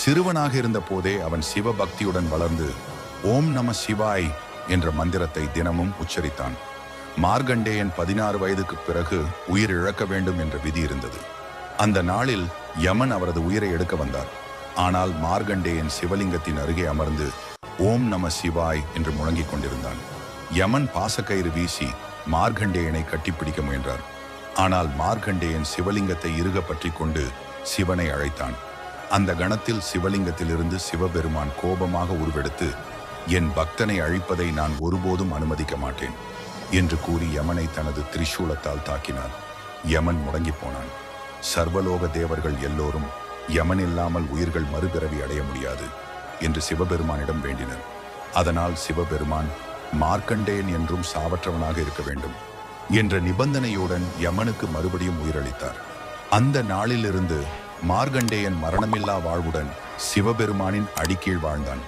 சிறுவனாக இருந்த போதே அவன் சிவபக்தியுடன் வளர்ந்து ஓம் நம சிவாய் என்ற மந்திரத்தை தினமும் உச்சரித்தான். மார்கண்டேயன் பதினாறு வயதுக்கு பிறகு உயிர் இழக்க வேண்டும் என்ற விதி இருந்தது. அந்த நாளில் யமன் அவரது உயிரை எடுக்க வந்தார். ஆனால் மார்கண்டேயன் சிவலிங்கத்தின் அருகே அமர்ந்து ஓம் நம சிவாய் என்று முழங்கிக் கொண்டிருந்தான். யமன் பாசக்கயிறு வீசி மார்கண்டேயனை கட்டிப்பிடிக்க முயன்றார். ஆனால் மார்கண்டேயன் சிவலிங்கத்தை இறுக பற்றி கொண்டு சிவனை அழைத்தான். அந்த கணத்தில் சிவலிங்கத்திலிருந்து சிவபெருமான் கோபமாக உருவெடுத்து என் பக்தனை அழிப்பதை நான் ஒருபோதும் அனுமதிக்க மாட்டேன் என்று கூறி யமனை தனது திரிசூலத்தால் தாக்கினார் யமன் முடங்கிப் போனான். சர்வலோக தேவர்கள் எல்லோரும் யமன் இல்லாமல் உயிர்கள் மறுபிறவி அடைய முடியாது என்று சிவபெருமானிடம் வேண்டினர். அதனால் சிவபெருமான் மார்க்கண்டேன் என்றும் சாவற்றவனாக இருக்க வேண்டும் என்ற நிபந்தனையுடன் யமனுக்கு மறுபடியும் உயிரளித்தார். அந்த நாளிலிருந்து மார்கண்டேயன் மரணமில்லா வாழ்வுடன் சிவபெருமானின் அடிக்கீழ் வாழ்ந்தான்.